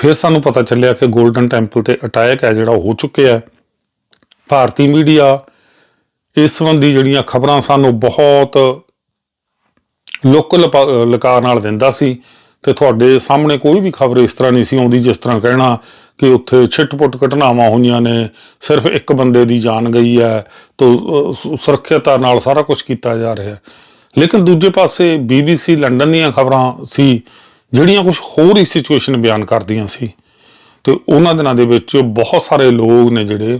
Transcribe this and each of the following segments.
ਫਿਰ ਸਾਨੂੰ ਪਤਾ ਚੱਲਿਆ ਕਿ 골ਡਨ ਟੈਂਪਲ ਤੇ ਅਟੈਕ ਹੈ ਜਿਹੜਾ ਹੋ ਚੁੱਕਿਆ ਹੈ। ਭਾਰਤੀ ਮੀਡੀਆ ਇਸ ਸੰਬੰਧੀ ਜਿਹੜੀਆਂ ਖਬਰਾਂ ਸਾਨੂੰ ਬਹੁਤ ਲੋਕਲ ਲਕਾ ਨਾਲ ਦਿੰਦਾ ਸੀ ਤੇ ਤੁਹਾਡੇ ਸਾਹਮਣੇ ਕੋਈ ਵੀ ਖਬਰ ਇਸ ਤਰ੍ਹਾਂ ਨਹੀਂ ਸੀ ਆਉਂਦੀ ਜਿਸ ਤਰ੍ਹਾਂ ਕਹਿਣਾ ਕਿ ਉੱਥੇ ਛਿੱਟ-ਪੁੱਟ ਘਟਨਾਵਾਂ ਹੋਈਆਂ ਨੇ ਸਿਰਫ ਇੱਕ ਬੰਦੇ ਦੀ ਜਾਨ ਗਈ ਹੈ ਤੋਂ ਅਹ, ਸੁਰੱਖਿਅਤਾ ਨਾਲ ਸਾਰਾ ਕੁਝ ਕੀਤਾ ਜਾ ਰਿਹਾ ਹੈ। ਲੇਕਿਨ ਦੂਜੇ ਪਾਸੇ BBC ਲੰਡਨ ਦੀਆਂ ਖਬਰਾਂ ਸੀ ਜਿਹੜੀਆਂ ਕੁਝ ਹੋਰ ਹੀ ਸਿਚੁਏਸ਼ਨ ਬਿਆਨ ਕਰਦੀਆਂ ਸੀ। ਤੇ ਉਹਨਾਂ ਦਿਨਾਂ ਦੇ ਵਿੱਚ ਬਹੁਤ ਸਾਰੇ ਲੋਕ ਨੇ ਜਿਹੜੇ,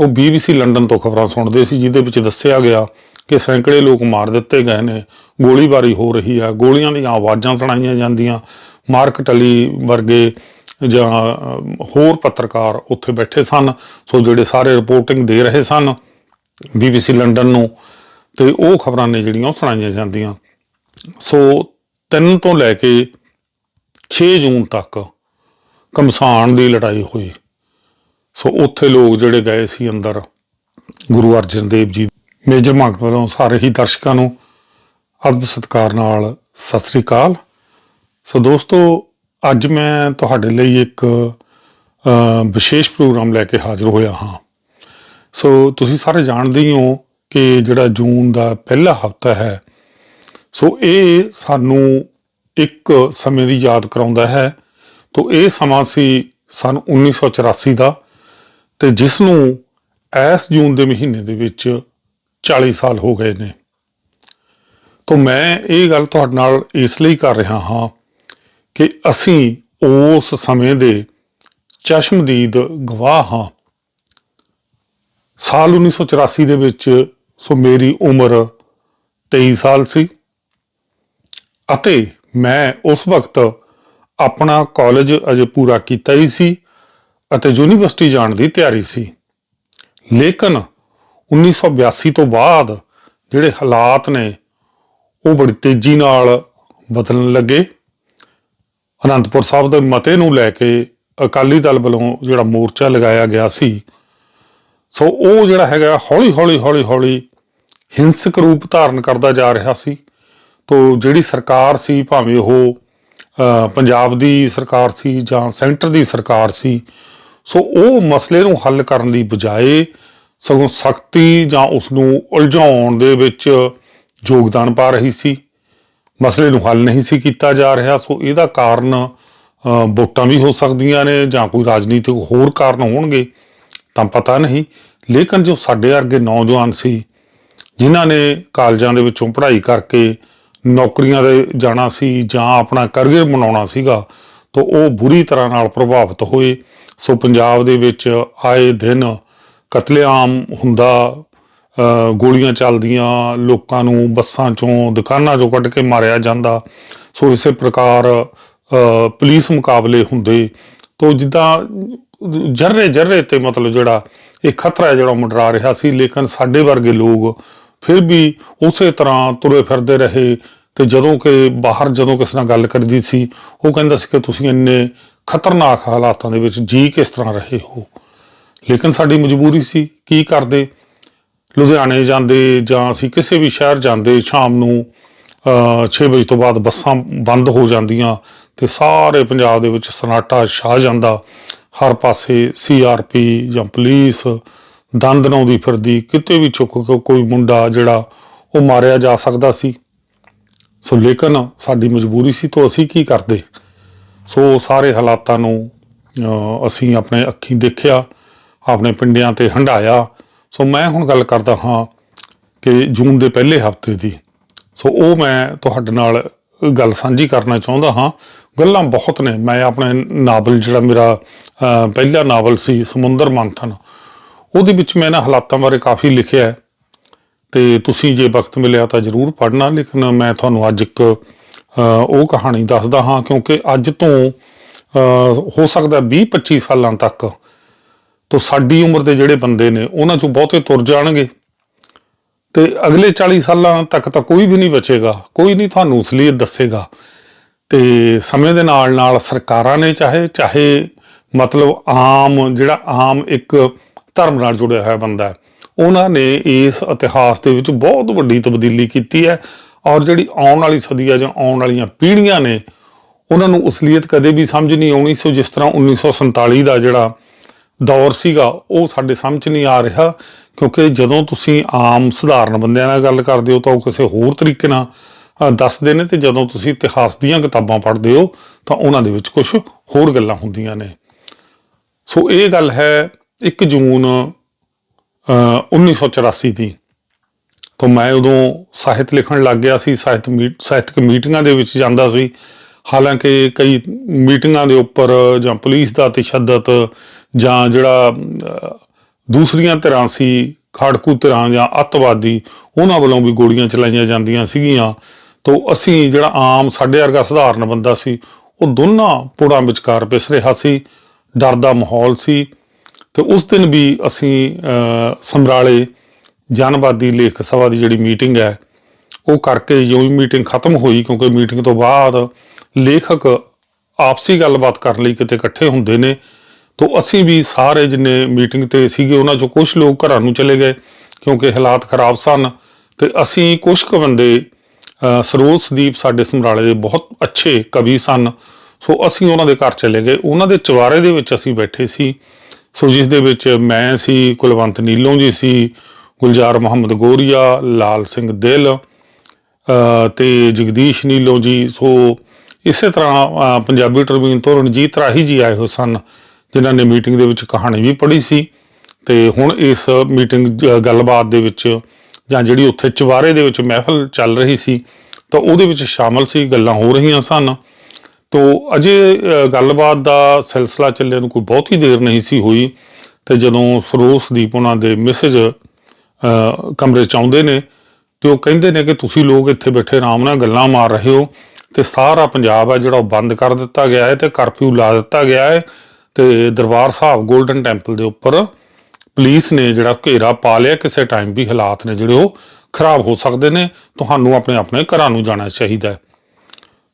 ਉਹ BBC ਲੰਡਨ ਤੋਂ ਖਬਰਾਂ ਸੁਣਦੇ ਸੀ, ਜਿਹਦੇ ਵਿੱਚ ਦੱਸਿਆ ਗਿਆ ਕਿ ਸੈਂਕੜੇ ਲੋਕ ਮਾਰ ਦਿੱਤੇ ਗਏ ਨੇ। ਗੋਲੀਬਾਰੀ ਹੋ ਰਹੀ ਆ, ਗੋਲੀਆਂ ਦੀਆਂ ਆਵਾਜ਼ਾਂ ਸੁਣਾਈਆਂ ਜਾਂਦੀਆਂ। ਮਾਰਕ ਟਲੀ ਵਰਗੇ ਜਾਂ ਹੋਰ ਪੱਤਰਕਾਰ ਉੱਥੇ ਬੈਠੇ ਸਨ। ਸੋ ਜਿਹੜੇ ਸਾਰੇ ਰਿਪੋਰਟਿੰਗ ਦੇ ਰਹੇ ਸਨ BBC ਲੰਡਨ ਨੂੰ, ਤੇ ਉਹ ਖਬਰਾਂ ਨੇ ਜਿਹੜੀਆਂ ਉਹ ਸੁਣਾਈਆਂ ਜਾਂਦੀਆਂ। ਸੋ 3 ਤੋਂ ਲੈ ਕੇ 6 ਜੂਨ ਤੱਕ ਕਮਸਾਨ ਦੀ ਲੜਾਈ ਹੋਈ। ਸੋ ਉੱਥੇ ਲੋਕ ਜਿਹੜੇ ਗਏ ਸੀ ਅੰਦਰ, ਗੁਰੂ ਅਰਜਨ ਦੇਵ ਜੀ, ਮੇਜਰ ਮਾਰਕ ਵੱਲੋਂ ਸਾਰੇ ਹੀ ਦਰਸ਼ਕਾਂ ਨੂੰ ਅਦਬ ਸਤਿਕਾਰ ਨਾਲ ਸਤਿ ਸ੍ਰੀ ਅਕਾਲ। ਸੋ ਦੋਸਤੋ, ਅੱਜ ਮੈਂ ਤੁਹਾਡੇ ਲਈ ਇੱਕ ਵਿਸ਼ੇਸ਼ ਪ੍ਰੋਗਰਾਮ ਲੈ ਕੇ ਹਾਜ਼ਰ ਹੋਇਆ ਹਾਂ। ਸੋ ਤੁਸੀਂ ਸਾਰੇ ਜਾਣਦੇ ਹੀ ਹੋ ਕਿ ਜਿਹੜਾ ਜੂਨ ਦਾ ਪਹਿਲਾ ਹਫਤਾ ਹੈ, ਸੋ ਇਹ ਸਾਨੂੰ ਇੱਕ ਸਮੇਂ ਦੀ ਯਾਦ ਕਰਾਉਂਦਾ ਹੈ। ਤੋਂ ਇਹ ਸਮਾਂ ਸੀ ਸਨ 1984 ਦਾ ਤੇ ਜਿਸ ਨੂੰ ਇਸ ਜੂਨ ਦੇ ਮਹੀਨੇ ਦੇ ਵਿੱਚ 40 ਸਾਲ ਹੋ ਗਏ ਨੇ। ਤੋਂ ਮੈਂ ਇਹ ਗੱਲ ਤੁਹਾਡੇ ਨਾਲ ਇਸ ਲਈ ਕਰ ਰਿਹਾ ਹਾਂ ਕਿ ਅਸੀਂ ਉਸ ਸਮੇਂ ਦੇ ਚਸ਼ਮਦੀਦ ਗਵਾਹ ਹਾਂ। ਸਾਲ 1984 ਦੇ ਵਿੱਚ ਸੋ ਮੇਰੀ ਉਮਰ 23 ਸਾਲ ਸੀ ਅਤੇ ਮੈਂ ਉਸ ਵਕਤ ਆਪਣਾ ਕਾਲਜ ਅਜੇ ਪੂਰਾ ਕੀਤਾ ਹੀ ਸੀ ਅਤੇ ਯੂਨੀਵਰਸਿਟੀ ਜਾਣ ਦੀ ਤਿਆਰੀ ਸੀ। ਲੇਕਿਨ 1982 ਤੋਂ ਬਾਅਦ ਜਿਹੜੇ ਹਾਲਾਤ ਨੇ, ਉਹ ਬੜੀ ਤੇਜ਼ੀ ਨਾਲ ਬਦਲਣ ਲੱਗੇ। ਅਨੰਦਪੁਰ ਸਾਹਿਬ ਦੇ ਮਤੇ ਨੂੰ ਲੈ ਕੇ ਅਕਾਲੀ ਦਲ ਵੱਲੋਂ ਜਿਹੜਾ ਮੋਰਚਾ ਲਗਾਇਆ ਗਿਆ ਸੀ, ਸੋ ਉਹ ਜਿਹੜਾ ਹੈਗਾ ਹੌਲੀ ਹੌਲੀ ਹੌਲੀ ਹੌਲੀ ਹਿੰਸਕ ਰੂਪ ਧਾਰਨ ਕਰਦਾ ਜਾ ਰਿਹਾ ਸੀ। ਤੋ ਜਿਹੜੀ ਸਰਕਾਰ ਸੀ, ਭਾਵੇਂ ਉਹ ਪੰਜਾਬ ਦੀ ਸਰਕਾਰ ਸੀ ਜਾਂ ਸੈਂਟਰ ਦੀ ਸਰਕਾਰ ਸੀ, ਸੋ ਉਹ ਮਸਲੇ ਨੂੰ ਹੱਲ ਕਰਨ ਦੀ ਬਜਾਏ ਸਗੋਂ ਸਖਤੀ ਜਾਂ ਉਸ ਨੂੰ ਉਲਝਾਉਣ ਦੇ ਵਿੱਚ ਯੋਗਦਾਨ ਪਾ ਰਹੀ ਸੀ। ਮਸਲੇ ਨੂੰ ਹੱਲ ਨਹੀਂ ਸੀ ਕੀਤਾ ਜਾ ਰਿਹਾ, ਸੋ ਇਹਦਾ ਕਾਰਨ ਵੋਟਾਂ ਵੀ ਹੋ ਸਕਦੀਆਂ ਨੇ ਜਾਂ ਕੋਈ ਰਾਜਨੀਤਿਕ ਹੋਰ ਕਾਰਨ ਹੋਣਗੇ, ਤਾਂ ਪਤਾ ਨਹੀਂ। ਲੇਕਿਨ ਜੋ ਸਾਡੇ ਵਰਗੇ ਨੌਜਵਾਨ ਸੀ, ਜਿਨ੍ਹਾਂ ਨੇ ਕਾਲਜਾਂ ਦੇ ਵਿੱਚੋਂ ਪੜ੍ਹਾਈ ਕਰਕੇ ਨੌਕਰੀਆਂ ਦੇ ਜਾਣਾ ਸੀ ਜਾਂ ਆਪਣਾ ਕੈਰੀਅਰ ਬਣਾਉਣਾ ਸੀਗਾ ਤਾਂ ਉਹ ਬੁਰੀ ਤਰ੍ਹਾਂ ਨਾਲ ਪ੍ਰਭਾਵਿਤ ਹੋਏ। ਸੋ ਪੰਜਾਬ ਦੇ ਵਿੱਚ ਆਏ ਦਿਨ ਕਤਲੇਆਮ ਹੁੰਦਾ ਗੋਲੀਆਂ ਚੱਲਦੀਆਂ ਲੋਕਾਂ ਨੂੰ ਬੱਸਾਂ ਚੋਂ ਦੁਕਾਨਾਂ ਚੋਂ ਕੱਢ ਕੇ ਮਾਰਿਆ ਜਾਂਦਾ। ਸੋ ਇਸੇ ਪ੍ਰਕਾਰ ਅ, ਪੁਲਿਸ ਮੁਕਾਬਲੇ ਹੁੰਦੇ। ਤੋ ਜਿੱਦਾਂ ਜਰਰੇ ਜਰਰੇ ਤੇ ਮਤਲਬ ਜਿਹੜਾ ਇਹ ਖਤਰਾ ਜਿਹੜਾ ਉਹ ਰਿਹਾ ਸੀ ਲੇਕਿਨ ਸਾਡੇ ਵਰਗੇ ਲੋਕ ਫਿਰ ਵੀ ਉਸੇ ਤਰ੍ਹਾਂ ਤੁਰੇ ਫਿਰਦੇ ਰਹੇ ਤੇ ਜਦੋਂ ਕਿ ਬਾਹਰ ਜਦੋਂ ਕਿਸੇ ਨਾਲ ਗੱਲ ਕਰਦੀ ਸੀ, ਉਹ ਕਹਿੰਦਾ ਸੀ ਕਿ ਤੁਸੀਂ ਇੰਨੇ ਖਤਰਨਾਕ ਹਾਲਾਤਾਂ ਦੇ ਵਿੱਚ ਜੀ ਕਿਸ ਤਰ੍ਹਾਂ ਰਹੇ ਹੋ? ਲੇਕਿਨ ਸਾਡੀ ਮਜਬੂਰੀ ਸੀ, ਕੀ ਕਰਦੇ? ਲੁਧਿਆਣੇ ਜਾਂਦੇ ਜਾਂ ਅਸੀਂ ਕਿਸੇ ਵੀ ਸ਼ਹਿਰ ਜਾਂਦੇ, ਸ਼ਾਮ ਨੂੰ 6 ਵਜੇ ਤੋਂ ਬਾਅਦ ਬੱਸਾਂ ਬੰਦ ਹੋ ਜਾਂਦੀਆਂ ਤੇ ਸਾਰੇ ਪੰਜਾਬ ਦੇ ਵਿੱਚ ਸਨਾਟਾ ਛਾ ਜਾਂਦਾ। ਹਰ ਪਾਸੇ ਸੀਆਰਪੀ ਜਾਂ ਪੁਲਿਸ ਦੰਦ ਨਾਉਂਦੀ ਫਿਰਦੀ, ਕਿਤੇ ਵੀ ਚੁੱਕ ਕੇ ਕੋਈ ਮੁੰਡਾ ਜਿਹੜਾ ਉਹ ਮਾਰਿਆ ਜਾ ਸਕਦਾ ਸੀ। ਸੋ ਲੇਕਿਨ ਸਾਡੀ ਮਜਬੂਰੀ ਸੀ ਤਾਂ ਅਸੀਂ ਕੀ ਕਰਦੇ? ਸੋ ਸਾਰੇ ਹਾਲਾਤਾਂ ਨੂੰ ਅਸੀਂ ਆਪਣੇ ਅੱਖੀਂ ਦੇਖਿਆ, ਆਪਣੇ ਪਿੰਡਿਆਂ ਤੇ ਹੰਡਾਇਆ ਸੋ ਮੈਂ ਹੁਣ ਗੱਲ ਕਰਦਾ ਹਾਂ ਕਿ ਜੂਨ ਦੇ ਪਹਿਲੇ ਹਫ਼ਤੇ ਦੀ। ਸੋ ਉਹ ਮੈਂ ਤੁਹਾਡੇ ਨਾਲ ਗੱਲ ਸਾਂਝੀ ਕਰਨਾ ਚਾਹੁੰਦਾ ਹਾਂ। ਗੱਲਾਂ ਬਹੁਤ ਨੇ। ਮੈਂ ਆਪਣੇ ਨਾਵਲ ਜਿਹੜਾ ਮੇਰਾ ਪਹਿਲਾ ਨਾਵਲ ਸੀ ਸਮੁੰਦਰ ਮੰਥਨ। ਉਹਦੇ ਵਿੱਚ ਮੈਂ ਇਹਨਾਂ ਹਾਲਾਤਾਂ ਬਾਰੇ ਕਾਫੀ ਲਿਖਿਆ ਹੈ। ਤੇ ਤੁਸੀਂ ਜੇ ਵਕਤ ਮਿਲਿਆ ਤਾਂ ਜਰੂਰ ਪੜ੍ਹਨਾ, ਲੇਕਿਨ ਮੈਂ ਤੁਹਾਨੂੰ ਅੱਜ ਇੱਕ ਉਹ ਕਹਾਣੀ ਦੱਸਦਾ ਹਾਂ, ਕਿਉਂਕਿ ਅੱਜ ਤੋਂ ਹੋ ਸਕਦਾ 20 25 ਸਾਲਾਂ ਤੱਕ ਤੋਂ ਸਾਡੀ ਉਮਰ ਦੇ ਜਿਹੜੇ ਬੰਦੇ ਨੇ, ਉਹਨਾਂ ਚੋਂ ਬਹੁਤੇ ਤੁਰ ਜਾਣਗੇ। ਤੇ ਅਗਲੇ 40 ਸਾਲਾਂ ਤੱਕ ਤਾਂ ਕੋਈ ਵੀ ਨਹੀਂ ਬਚੇਗਾ, ਕੋਈ ਨਹੀਂ ਤੁਹਾਨੂੰ ਅਸਲੀਅਤ ਦੱਸੇਗਾ। ਤੇ ਸਮੇਂ ਦੇ ਨਾਲ ਨਾਲ ਸਰਕਾਰਾਂ ਨੇ ਚਾਹੇ ਚਾਹੇ ਮਤਲਬ ਆਮ, ਜਿਹੜਾ ਆਮ ਇੱਕ ਧਰਮ ਨਾਲ ਜੁੜਿਆ ਹੋਇਆ ਬੰਦਾ ਹੈ। ਉਹਨਾਂ ਨੇ ਇਸ ਇਤਿਹਾਸ ਦੇ ਵਿੱਚ ਬਹੁਤ ਵੱਡੀ ਤਬਦੀਲੀ ਕੀਤੀ ਹੈ ਔਰ ਜਿਹੜੀ ਆਉਣ ਵਾਲੀ ਸਦੀ ਹੈ ਜਾਂ ਆਉਣ ਵਾਲੀਆਂ ਪੀੜ੍ਹੀਆਂ ਨੇ, ਉਹਨਾਂ ਨੂੰ ਅਸਲੀਅਤ ਕਦੇ ਵੀ ਸਮਝ ਨਹੀਂ ਆਉਣੀ। ਸੋ ਜਿਸ ਤਰ੍ਹਾਂ 1947 ਦਾ ਜਿਹੜਾ ਦੌਰ ਸੀਗਾ, ਉਹ ਸਾਡੇ ਸਮਝ ਨਹੀਂ ਆ ਰਿਹਾ ਕਿਉਂਕਿ ਜਦੋਂ ਤੁਸੀਂ ਆਮ ਸਧਾਰਨ ਬੰਦਿਆਂ ਨਾਲ ਗੱਲ ਕਰਦੇ ਹੋ ਤਾਂ ਉਹ ਕਿਸੇ ਹੋਰ ਤਰੀਕੇ ਨਾਲ ਦੱਸਦੇ ਨੇ ਤੇ ਜਦੋਂ ਤੁਸੀਂ ਇਤਿਹਾਸ ਦੀਆਂ ਕਿਤਾਬਾਂ ਪੜ੍ਹਦੇ ਹੋ ਤਾਂ ਉਹਨਾਂ ਦੇ ਵਿੱਚ ਕੁਝ ਹੋਰ ਗੱਲਾਂ ਹੁੰਦੀਆਂ ਨੇ। ਸੋ ਇਹ ਗੱਲ ਹੈ 1 ਜੂਨ ਅ, 1984 ਦੀ ਤਾਂ ਮੈਂ ਉਦੋਂ ਸਾਹਿਤ ਲਿਖਣ ਲੱਗ ਗਿਆ ਸੀ ਸਾਹਿਤ ਮੀਟ ਸਾਹਿਤਕ ਮੀਟਿੰਗਾਂ ਦੇ ਵਿੱਚ ਜਾਂਦਾ ਸੀ। ਹਾਲਾਂਕਿ ਕਈ ਮੀਟਿੰਗਾਂ ਦੇ ਉੱਪਰ ਜਾਂ ਪੁਲਿਸ ਦਾ ਤਸ਼ੱਦਦ ਜਾਂ ਜਿਹੜਾ ਦੂਸਰੀਆਂ ਧਿਰਾਂ ਸੀ ਖਾੜਕੂ ਧਿਰਾਂ ਜਾਂ ਅੱਤਵਾਦੀ ਉਹਨਾਂ ਵੱਲੋਂ ਵੀ ਗੋਲੀਆਂ ਚਲਾਈਆਂ ਜਾਂਦੀਆਂ ਸੀਗੀਆਂ। ਤੋਂ ਅਸੀਂ ਜਿਹੜਾ ਆਮ ਸਾਡੇ ਵਰਗਾ ਸਧਾਰਨ ਬੰਦਾ ਸੀ ਉਹ ਦੋਨਾਂ ਪੁੜਾਂ ਵਿਚਕਾਰ ਪਿਸ ਰਿਹਾ ਸੀ ਡਰ ਦਾ ਮਾਹੌਲ ਸੀ। ਤੇ ਉਸ ਦਿਨ ਵੀ ਅਸੀਂ ਸਮਰਾਲੇ ਜਨਵਾਦੀ ਲੇਖਕ ਸਭਾ ਦੀ ਜਿਹੜੀ ਮੀਟਿੰਗ ਹੈ ਉਹ ਕਰਕੇ ਜਿਉਂ ਹੀ ਮੀਟਿੰਗ ਖਤਮ ਹੋਈ ਕਿਉਂਕਿ ਮੀਟਿੰਗ ਤੋਂ ਬਾਅਦ ਲੇਖਕ ਆਪਸੀ ਗੱਲਬਾਤ ਕਰਨ ਲਈ ਕਿਤੇ ਇਕੱਠੇ ਹੁੰਦੇ ਨੇ ਤੋਂ ਅਸੀਂ ਵੀ ਸਾਰੇ ਜਿੰਨੇ ਮੀਟਿੰਗ ਤੇ ਸੀਗੇ ਉਹਨਾਂ ਚੋਂ ਕੁਝ ਲੋਕ ਘਰਾਂ ਨੂੰ ਚਲੇ ਗਏ ਕਿਉਂਕਿ ਹਾਲਾਤ ਖਰਾਬ ਸਨ ਤੇ ਅਸੀਂ ਕੁਝ ਕੁ ਬੰਦੇ ਅਹ, ਸਰੋਜਦੀਪ ਸਾਡੇ ਸਮਰਾਲੇ ਦੇ ਬਹੁਤ ਅੱਛੇ ਕਵੀ ਸਨ ਸੋ ਅਸੀਂ ਉਹਨਾਂ ਦੇ ਘਰ ਚਲੇ ਗਏ। ਉਹਨਾਂ ਦੇ ਚਵਾਰੇ ਦੇ ਵਿੱਚ ਅਸੀਂ ਬੈਠੇ ਸੀ ਸੋ ਜਿਸ ਦੇ ਵਿੱਚ ਮੈਂ ਸੀ ਕੁਲਵੰਤ ਨੀਲੋਂ ਜੀ ਸੀ ਗੁਲਜ਼ਾਰ ਮੁਹੰਮਦ ਗੋਰੀਆ ਲਾਲ ਸਿੰਘ ਦਿਲ ਅ, ਤੇ ਜਗਦੀਸ਼ ਨੀਲੋਂ ਜੀ। ਸੋ ਇਸੇ ਤਰ੍ਹਾਂ ਪੰਜਾਬੀ ਟ੍ਰਿਬਿਊਨ ਤੋਂ ਰਣਜੀਤ ਰਾਹੀ ਜੀ ਆਏ ਹੋ ਸਨ ਜਿਨ੍ਹਾਂ ਨੇ ਮੀਟਿੰਗ ਦੇ ਵਿੱਚ ਕਹਾਣੀ ਵੀ ਪੜ੍ਹੀ ਸੀ। ਤੇ ਹੁਣ ਇਸ ਮੀਟਿੰਗ ਗੱਲਬਾਤ ਦੇ ਵਿੱਚ ਜਾਂ ਜਿਹੜੀ ਉੱਥੇ ਚਵਾਰੇ ਦੇ ਵਿੱਚ ਮਹਿਫਲ ਚੱਲ ਰਹੀ ਸੀ ਤਾਂ ਉਹਦੇ ਵਿੱਚ ਸ਼ਾਮਲ ਸੀ ਗੱਲਾਂ ਹੋ ਰਹੀਆਂ ਸਨ। ਤੋ ਅਜੇ ਗੱਲਬਾਤ ਦਾ ਸਿਲਸਿਲਾ ਚੱਲੇ ਨੂੰ ਕੋਈ ਬਹੁਤੀ ਦੇਰ ਨਹੀਂ ਸੀ ਹੋਈ, ਤੇ ਜਦੋਂ ਸਰੋਸਦੀਪ ਉਹਨਾਂ ਦੇ ਮੈਸੇਜ ਕਮਰੇ ਚ ਆਉਂਦੇ ਨੇ, ਤੇ ਉਹ ਕਹਿੰਦੇ ਨੇ ਕਿ ਤੁਸੀਂ ਲੋਕ ਇੱਥੇ ਬੈਠੇ ਆਰਾਮ ਨਾਲ ਗੱਲਾਂ ਮਾਰ ਰਹੇ ਹੋ, ਤੇ ਸਾਰਾ ਪੰਜਾਬ ਹੈ ਜਿਹੜਾ ਉਹ ਬੰਦ ਕਰ ਦਿੱਤਾ ਗਿਆ ਹੈ ਤੇ ਕਰਫਿਊ ਲਾ ਦਿੱਤਾ ਗਿਆ ਹੈ, ਤੇ ਦਰਬਾਰ ਸਾਹਿਬ 골ਡਨ ਟੈਂਪਲ ਦੇ ਉੱਪਰ ਪੁਲਿਸ ਨੇ ਜਿਹੜਾ ਘੇਰਾ ਪਾ ਲਿਆ, ਕਿਸੇ ਟਾਈਮ ਵੀ ਹਾਲਾਤ ਨੇ ਜਿਹੜੇ ਉਹ ਖਰਾਬ ਹੋ ਸਕਦੇ ਨੇ, ਤੁਹਾਨੂੰ ਆਪਣੇ ਆਪਣੇ ਘਰਾਂ ਨੂੰ ਜਾਣਾ ਚਾਹੀਦਾ ਹੈ।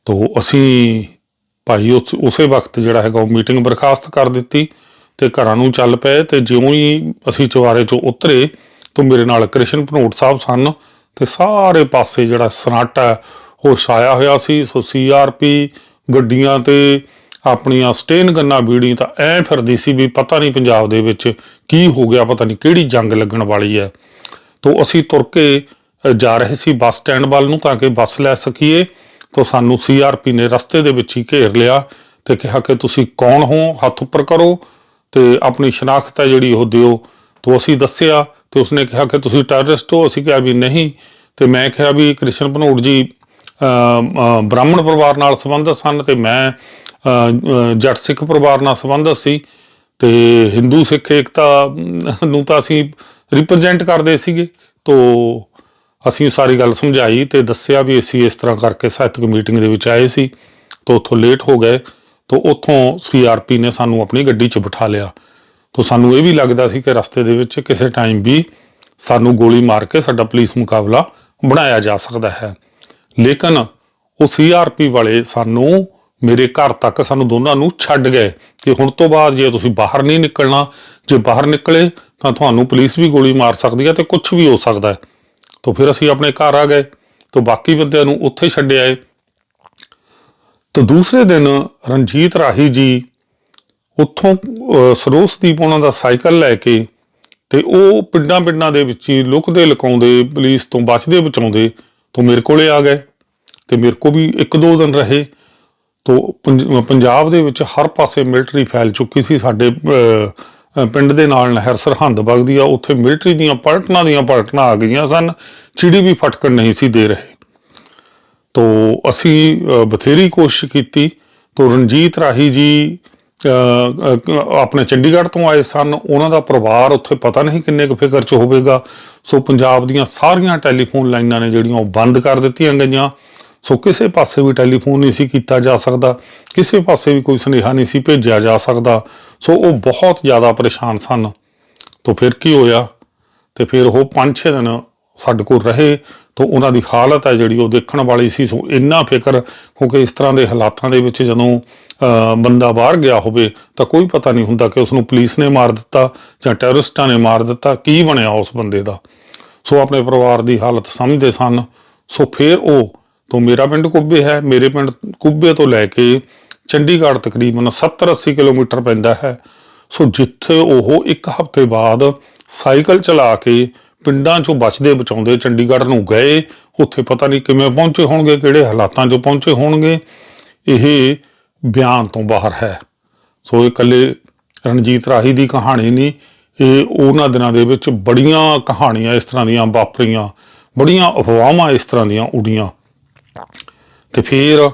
ਤੋ ਅਸੀਂ ਭਾਈ ਉਸ ਉਸੇ ਵਕਤ ਜਿਹੜਾ ਹੈਗਾ ਉਹ ਮੀਟਿੰਗ ਬਰਖਾਸਤ ਕਰ ਦਿੱਤੀ ਤੇ ਘਰਾਂ ਨੂੰ ਚੱਲ ਪਏ ਤੇ ਜਿਉਂ ਹੀ ਅਸੀਂ ਚੁਬਾਰੇ ਚੋਂ ਉਤਰੇ ਤਾਂ ਮੇਰੇ ਨਾਲ ਕ੍ਰਿਸ਼ਨ ਭਨੋਟ ਸਾਹਿਬ ਸਨ ਤੇ ਸਾਰੇ ਪਾਸੇ ਜਿਹੜਾ ਸਨਾਟਾ ਹੈ, ਉਹ ਛਾਇਆ ਹੋਇਆ ਸੀ। ਸੋ ਸੀਆਰਪੀ ਗੱਡੀਆਂ ਤੇ ਆਪਣੀਆਂ ਸਟੇਨ ਗੰਨਾ ਬੀੜੀ ਤਾਂ ਐ ਫਿਰਦੀ ਸੀ ਵੀ ਪਤਾ ਨਹੀਂ ਪੰਜਾਬ ਦੇ ਵਿੱਚ ਕੀ ਹੋ ਗਿਆ ਪਤਾ ਨਹੀਂ ਕਿਹੜੀ ਜੰਗ ਲੱਗਣ ਵਾਲੀ ਹੈ। ਤੋਂ ਅਸੀਂ ਤੁਰ ਕੇ ਜਾ ਰਹੇ ਸੀ ਬੱਸ ਸਟੈਂਡ ਵੱਲ ਨੂੰ ਤਾਂ ਕਿ ਬੱਸ ਲੈ ਸਕੀਏ। ਤੋਂ ਸਾਨੂੰ ਸੀਆਰਪੀ ਨੇ ਰਸਤੇ ਦੇ ਵਿੱਚ ਹੀ ਘੇਰ ਲਿਆ ਤੇ ਕਿਹਾ ਕਿ ਤੁਸੀਂ ਕੌਣ ਹੋ? ਹੱਥ ਉੱਪਰ ਕਰੋ ਤੇ ਆਪਣੀ ਸ਼ਨਾਖਤ ਹੈ ਜਿਹੜੀ ਉਹ ਦਿਓ। ਤੋਂ ਅਸੀਂ ਦੱਸਿਆ ਤੇ ਉਸਨੇ ਕਿਹਾ ਕਿ ਤੁਸੀਂ ਟੈਰਰਿਸਟ ਹੋ। ਅਸੀਂ ਕਿਹਾ ਵੀ ਨਹੀਂ ਤੇ ਮੈਂ ਕਿਹਾ ਵੀ ਕ੍ਰਿਸ਼ਨ ਭਨੋਟ ਜੀ ਬ੍ਰਾਹਮਣ ਪਰਿਵਾਰ ਨਾਲ ਸੰਬੰਧਿਤ ਸਨ ਤੇ ਮੈਂ ਜੱਟ ਸਿੱਖ ਪਰਿਵਾਰ ਨਾਲ ਸੰਬੰਧਿਤ ਸੀ ਤੇ ਹਿੰਦੂ ਸਿੱਖ ਏਕਤਾ ਨੂੰ ਤਾਂ ਅਸੀਂ ਰਿਪਰੈਜ਼ੈਂਟ ਕਰਦੇ ਸੀਗੇ। ਤੋਂ ਅਸੀਂ ਸਾਰੀ ਗੱਲ ਸਮਝਾਈ ਤੇ ਦੱਸਿਆ ਵੀ ਅਸੀਂ ਇਸ ਤਰ੍ਹਾਂ ਕਰਕੇ ਸਾਹਿਤਕ ਮੀਟਿੰਗ ਦੇ ਵਿੱਚ ਆਏ ਸੀ ਤੋਂ ਉੱਥੋਂ ਲੇਟ ਹੋ ਗਏ ਤੋਂ ਉੱਥੋਂ ਸੀਆਰਪੀ ਨੇ ਸਾਨੂੰ ਆਪਣੀ ਗੱਡੀ 'ਚ ਬਿਠਾ ਲਿਆ। ਤੋਂ ਸਾਨੂੰ ਇਹ ਵੀ ਲੱਗਦਾ ਸੀ ਕਿ ਰਸਤੇ ਦੇ ਵਿੱਚ ਕਿਸੇ ਟਾਈਮ ਵੀ ਸਾਨੂੰ ਗੋਲੀ ਮਾਰ ਕੇ ਸਾਡਾ ਪੁਲਿਸ ਮੁਕਾਬਲਾ ਬਣਾਇਆ ਜਾ ਸਕਦਾ ਹੈ। ਲੇਕਿਨ ਉਹ ਸੀਆਰਪੀ ਵਾਲੇ ਸਾਨੂੰ ਮੇਰੇ ਘਰ ਤੱਕ ਸਾਨੂੰ ਦੋਨਾਂ ਨੂੰ ਛੱਡ ਗਏ ਕਿ ਹੁਣ ਤੋਂ ਬਾਅਦ ਜੇ ਤੁਸੀਂ ਬਾਹਰ ਨਹੀਂ ਨਿਕਲਣਾ, ਜੇ ਬਾਹਰ ਨਿਕਲੇ ਤਾਂ ਤੁਹਾਨੂੰ ਪੁਲਿਸ ਵੀ ਗੋਲੀ ਮਾਰ ਸਕਦੀ ਹੈ ਤੇ ਕੁਝ ਵੀ ਹੋ ਸਕਦਾ ਹੈ। ਤਾਂ ਫਿਰ ਅਸੀਂ ਆਪਣੇ ਘਰ ਆ ਗਏ। ਤਾਂ ਬਾਕੀ ਬੰਦਿਆਂ ਨੂੰ ਉੱਥੇ ਛੱਡਿਆ ਏ। ਤਾਂ ਦੂਸਰੇ ਦਿਨ ਰਣਜੀਤ ਰਾਹੀ ਜੀ ਉੱਥੋਂ ਅਹ, ਸਰੋਸਦੀਪ ਉਹਨਾਂ ਦਾ ਸਾਈਕਲ ਲੈ ਕੇ ਤੇ ਉਹ ਪਿੰਡਾਂ ਪਿੰਡਾਂ ਦੇ ਵਿੱਚ ਹੀ ਲੁਕਦੇ ਲੁਕਾਉਂਦੇ ਪੁਲਿਸ ਤੋਂ ਬਚਦੇ ਬਚਾਉਂਦੇ ਤੋਂ ਮੇਰੇ ਕੋਲੇ ਆ ਗਏ। ਤੇ ਮੇਰੇ ਕੋ ਵੀ ਇੱਕ ਦੋ ਦਿਨ ਰਹੇ। ਤੋਂ ਪੰਜਾਬ ਦੇ ਵਿੱਚ ਹਰ ਪਾਸੇ ਮਿਲਟਰੀ ਫੈਲ ਚੁੱਕੀ ਸੀ। ਸਾਡੇ ਪਿੰਡ ਦੇ ਨਾਲ ਨਹਿਰ ਸਰਹੰਦ ਵਗਦੀ ਆ, ਉੱਥੇ ਮਿਲਟਰੀ ਦੀਆਂ ਪਲਟਨਾਂ ਦੀਆਂ ਪਲਟਨਾਂ ਆ ਗਈਆਂ ਸਨ ਚਿੜੀ ਵੀ ਫਟਕਣ ਨਹੀਂ ਸੀ ਦੇ ਰਹੇ। ਤੋ ਅਸੀਂ ਬਥੇਰੀ ਕੋਸ਼ਿਸ਼ ਕੀਤੀ, ਤੋ ਰਣਜੀਤ ਰਾਹੀ ਜੀ ਆਪਣੇ ਚੰਡੀਗੜ੍ਹ ਤੋਂ ਆਏ ਸਨ, ਉਹਨਾਂ ਦਾ ਪਰਿਵਾਰ ਉੱਥੇ ਪਤਾ ਨਹੀਂ ਕਿੰਨੇ ਕੁ ਫਿਕਰ 'ਚ ਹੋਵੇਗਾ। ਸੋ ਪੰਜਾਬ ਦੀਆਂ ਸਾਰੀਆਂ ਟੈਲੀਫੋਨ ਲਾਈਨਾਂ ਨੇ ਜਿਹੜੀਆਂ ਉਹ ਬੰਦ ਕਰ ਦਿੱਤੀਆਂ ਗਈਆਂ। ਸੋ ਕਿਸੇ ਪਾਸੇ ਵੀ ਟੈਲੀਫੋਨ ਨਹੀਂ ਸੀ ਕੀਤਾ ਜਾ ਸਕਦਾ, ਕਿਸੇ ਪਾਸੇ ਵੀ ਕੋਈ ਸੁਨੇਹਾ ਨਹੀਂ ਸੀ ਭੇਜਿਆ ਜਾ ਸਕਦਾ। ਸੋ ਉਹ ਬਹੁਤ ਜ਼ਿਆਦਾ ਪਰੇਸ਼ਾਨ ਸਨ। ਤੋ ਫਿਰ ਕੀ ਹੋਇਆ? ਤੇ ਫਿਰ ਉਹ 5-6 ਦਿਨ ਸਾਡੇ ਕੋਲ ਰਹੇ। ਤਾਂ ਉਹਨਾਂ ਦੀ ਹਾਲਤ ਹੈ ਜਿਹੜੀ ਉਹ ਦੇਖਣ ਵਾਲੀ ਸੀ। ਸੋ ਇੰਨਾ ਫਿਕਰ, ਕਿਉਂਕਿ ਇਸ ਤਰ੍ਹਾਂ ਦੇ ਹਾਲਾਤਾਂ ਦੇ ਵਿੱਚ ਜਦੋਂ ਬੰਦਾ ਬਾਹਰ ਗਿਆ ਹੋਵੇ, ਤਾਂ ਕੋਈ ਪਤਾ ਨਹੀਂ ਹੁੰਦਾ ਕਿ ਉਸ ਨੂੰ ਪੁਲਿਸ ਨੇ ਮਾਰ ਦਿੱਤਾ ਜਾਂ ਟੈਰਰਿਸਟਾਂ ਨੇ ਮਾਰ ਦਿੱਤਾ, ਕੀ ਬਣਿਆ ਉਸ ਬੰਦੇ ਦਾ। ਸੋ ਆਪਣੇ ਪਰਿਵਾਰ ਦੀ ਹਾਲਤ ਸਮਝਦੇ ਸਨ। ਸੋ ਫਿਰ ਉਹ ਤੋਂ ਮੇਰਾ ਪਿੰਡ ਕੁੱਬੇ ਹੈ, ਮੇਰੇ ਪਿੰਡ ਕੁੱਬੇ ਤੋਂ ਲੈ ਕੇ ਚੰਡੀਗੜ੍ਹ ਤਕਰੀਬਨ 70-80 ਕਿਲੋਮੀਟਰ ਪੈਂਦਾ ਹੈ। ਸੋ ਜਿੱਥੇ ਉਹ ਇੱਕ ਹਫ਼ਤੇ ਬਾਅਦ ਸਾਈਕਲ ਚਲਾ ਕੇ ਪਿੰਡਾਂ ਚੋਂ ਬਚਦੇ ਬਚਾਉਂਦੇ ਚੰਡੀਗੜ੍ਹ ਨੂੰ ਗਏ, ਉੱਥੇ ਪਤਾ ਨਹੀਂ ਕਿਵੇਂ ਪਹੁੰਚੇ ਹੋਣਗੇ, ਕਿਹੜੇ ਹਾਲਾਤਾਂ 'ਚੋਂ ਪਹੁੰਚੇ ਹੋਣਗੇ, ਇਹ ਬਿਆਨ ਤੋਂ ਬਾਹਰ ਹੈ। ਸੋ ਇਹ ਇਕੱਲੇ ਰਣਜੀਤ ਰਾਹੀ ਦੀ ਕਹਾਣੀ ਨਹੀਂ, ਇਹ ਉਹਨਾਂ ਦਿਨਾਂ ਦੇ ਵਿੱਚ ਬੜੀਆਂ ਕਹਾਣੀਆਂ ਇਸ ਤਰ੍ਹਾਂ ਦੀਆਂ ਵਾਪਰੀਆਂ, ਬੜੀਆਂ ਅਫਵਾਹਾਂ ਇਸ ਤਰ੍ਹਾਂ ਦੀਆਂ ਉਡੀਆਂ। ਤੇ ਫਿਰ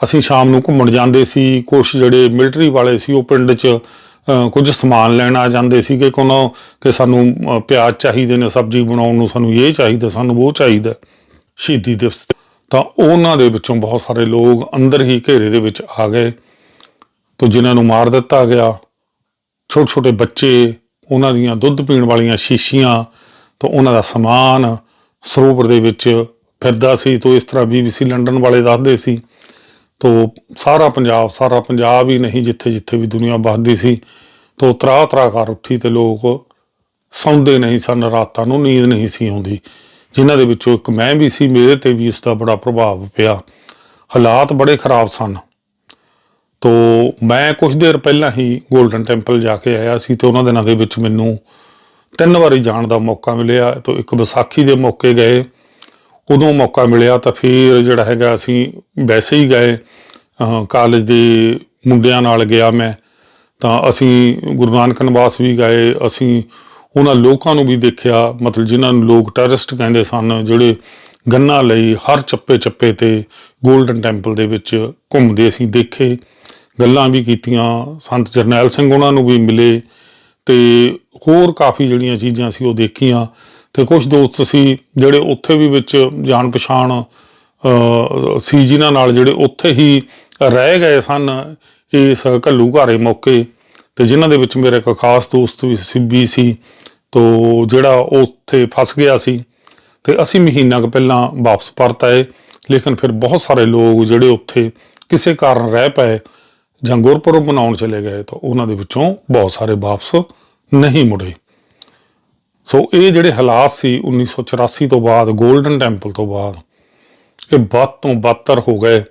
ਅਸੀਂ ਸ਼ਾਮ ਨੂੰ ਘੁੰਮਣ ਜਾਂਦੇ ਸੀ। ਕੁਝ ਜਿਹੜੇ ਮਿਲਟਰੀ ਵਾਲੇ ਸੀ, ਉਹ ਪਿੰਡ 'ਚ ਕੁਝ ਸਮਾਨ ਲੈਣ ਆ ਜਾਂਦੇ ਸੀ ਕਿ ਕੋਨੋਂ ਕਿ ਸਾਨੂੰ ਪਿਆਜ਼ ਚਾਹੀਦੇ ਨੇ, ਸਬਜ਼ੀ ਬਣਾਉਣ ਨੂੰ ਸਾਨੂੰ ਇਹ ਚਾਹੀਦਾ, ਸਾਨੂੰ ਉਹ ਚਾਹੀਦਾ ਸ਼ਹੀਦੀ ਦਿਵਸ ਤਾਂ ਉਹਨਾਂ ਦੇ ਵਿੱਚੋਂ ਬਹੁਤ ਸਾਰੇ ਲੋਕ ਅੰਦਰ ਹੀ ਘੇਰੇ ਦੇ ਵਿੱਚ ਆ ਗਏ ਤੋਂ ਜਿਨ੍ਹਾਂ ਨੂੰ ਮਾਰ ਦਿੱਤਾ ਗਿਆ। ਛੋਟੇ ਛੋਟੇ ਬੱਚੇ, ਉਹਨਾਂ ਦੀਆਂ ਦੁੱਧ ਪੀਣ ਵਾਲੀਆਂ ਸ਼ੀਸ਼ੀਆਂ ਤੋਂ ਉਹਨਾਂ ਦਾ ਸਮਾਨ ਸਰੋਵਰ ਦੇ ਵਿੱਚ ਫਿਰਦਾ ਸੀ ਤੋਂ ਇਸ ਤਰ੍ਹਾਂ ਬੀਬੀਸੀ ਲੰਡਨ ਵਾਲੇ ਦੱਸਦੇ ਸੀ। ਤੋ ਸਾਰਾ ਪੰਜਾਬ ਸਾਰਾ ਪੰਜਾਬ ਹੀ ਨਹੀਂ ਜਿੱਥੇ ਜਿੱਥੇ ਵੀ ਦੁਨੀਆ ਵੱਸਦੀ ਸੀ। ਤੋ ਤਰਾ ਤਰਾ ਕਰ ਉੱਠੀ ਤੇ ਲੋਕ ਸੌਂਦੇ ਨਹੀਂ ਸਨ, ਰਾਤਾਂ ਨੂੰ ਨੀਂਦ ਨਹੀਂ ਸੀ ਆਉਂਦੀ। ਜਿਨ੍ਹਾਂ ਦੇ ਵਿੱਚੋਂ ਇੱਕ ਮੈਂ ਵੀ ਸੀ, ਮੇਰੇ ਤੇ ਵੀ ਇਸ ਦਾ ਬੜਾ ਪ੍ਰਭਾਵ ਪਿਆ। ਹਾਲਾਤ ਬੜੇ ਖਰਾਬ ਸਨ। ਤੋ ਮੈਂ ਕੁਝ ਦੇਰ ਪਹਿਲਾਂ ਹੀ 골ਡਨ ਟੈਂਪਲ ਜਾ ਕੇ ਆਇਆ ਸੀ ਤੇ ਉਹਨਾਂ ਦਿਨਾਂ ਦੇ ਵਿੱਚ ਮੈਨੂੰ ਤਿੰਨ ਵਾਰੀ ਜਾਣ ਦਾ ਮੌਕਾ ਮਿਲਿਆ। ਤੋ ਇੱਕ ਵਿਸਾਖੀ ਦੇ ਮੌਕੇ ਗਏ। ਉਦੋਂ ਮੌਕਾ ਮਿਲਿਆ ਤਾਂ ਫਿਰ ਜਿਹੜਾ ਹੈਗਾ ਅਸੀਂ ਵੈਸੇ ਹੀ ਗਏ ਕਾਲਜ ਦੇ ਮੁੰਡਿਆਂ ਨਾਲ ਗਿਆ ਮੈਂ। ਤਾਂ ਅਸੀਂ ਗੁਰੂ ਨਾਨਕ ਨਿਵਾਸ ਵੀ ਗਏ, ਅਸੀਂ ਉਹਨਾਂ ਲੋਕਾਂ ਨੂੰ ਵੀ ਦੇਖਿਆ, ਮਤਲਬ ਜਿਨ੍ਹਾਂ ਨੂੰ ਲੋਕ ਟੈਰਰਿਸਟ ਕਹਿੰਦੇ ਸਨ, ਜਿਹੜੇ ਗੰਨਾ ਲਈ ਹਰ ਚੱਪੇ ਚੱਪੇ ਤੇ 골ਡਨ ਟੈਂਪਲ ਦੇ ਵਿੱਚ ਘੁੰਮਦੇ ਅਸੀਂ ਦੇਖੇ। ਗੱਲਾਂ ਵੀ ਕੀਤੀਆਂ, ਸੰਤ ਜਰਨੈਲ ਸਿੰਘ ਉਹਨਾਂ ਨੂੰ ਵੀ ਮਿਲੇ ਤੇ ਹੋਰ ਕਾਫੀ ਜਿਹੜੀਆਂ ਚੀਜ਼ਾਂ ਸੀ ਉਹ ਦੇਖੀਆਂ। ਤੇ ਕੁਝ ਦੋਸਤ ਸੀ ਜਿਹੜੇ ਉੱਥੇ ਵੀ ਵਿੱਚ ਜਾਣ ਪਛਾਣ ਸੀ ਜਿਨ੍ਹਾਂ ਨਾਲ ਜਿਹੜੇ ਉੱਥੇ ਹੀ ਰਹਿ ਗਏ ਸਨ ਇਸ ਘੱਲੂ ਘਾਰੇ ਮੌਕੇ ਤੇ ਜਿਨ੍ਹਾਂ ਦੇ ਵਿੱਚ ਮੇਰਾ ਇੱਕ ਖਾਸ ਦੋਸਤ ਵੀ ਸਿੱਬੀ ਸੀ, ਤੋ ਜਿਹੜਾ ਉੱਥੇ ਫਸ ਗਿਆ ਸੀ। ਤੇ ਅਸੀਂ ਮਹੀਨਾ ਕੁ ਪਹਿਲਾਂ ਵਾਪਸ ਪਰਤ ਆਏ, ਲੇਕਿਨ ਫਿਰ ਬਹੁਤ ਸਾਰੇ ਲੋਕ ਜਿਹੜੇ ਉੱਥੇ ਕਿਸੇ ਕਾਰਨ ਰਹਿ ਪਏ ਜਾਂ ਗੁਰਪੁਰਬ ਮਨਾਉਣ ਚਲੇ ਗਏ ਤਾਂ ਉਹਨਾਂ ਦੇ ਵਿੱਚੋਂ ਬਹੁਤ ਸਾਰੇ ਵਾਪਸ ਨਹੀਂ ਮੁੜੇ। ਸੋ ਇਹ ਜਿਹੜੇ ਹਾਲਾਤ ਸੀ 1984 ਤੋਂ ਬਾਅਦ 골ਡਨ ਟੈਂਪਲ ਤੋਂ ਬਾਅਦ, ਇਹ ਵੱਧ ਤੋਂ ਬੱਤਰ ਹੋ ਗਏ।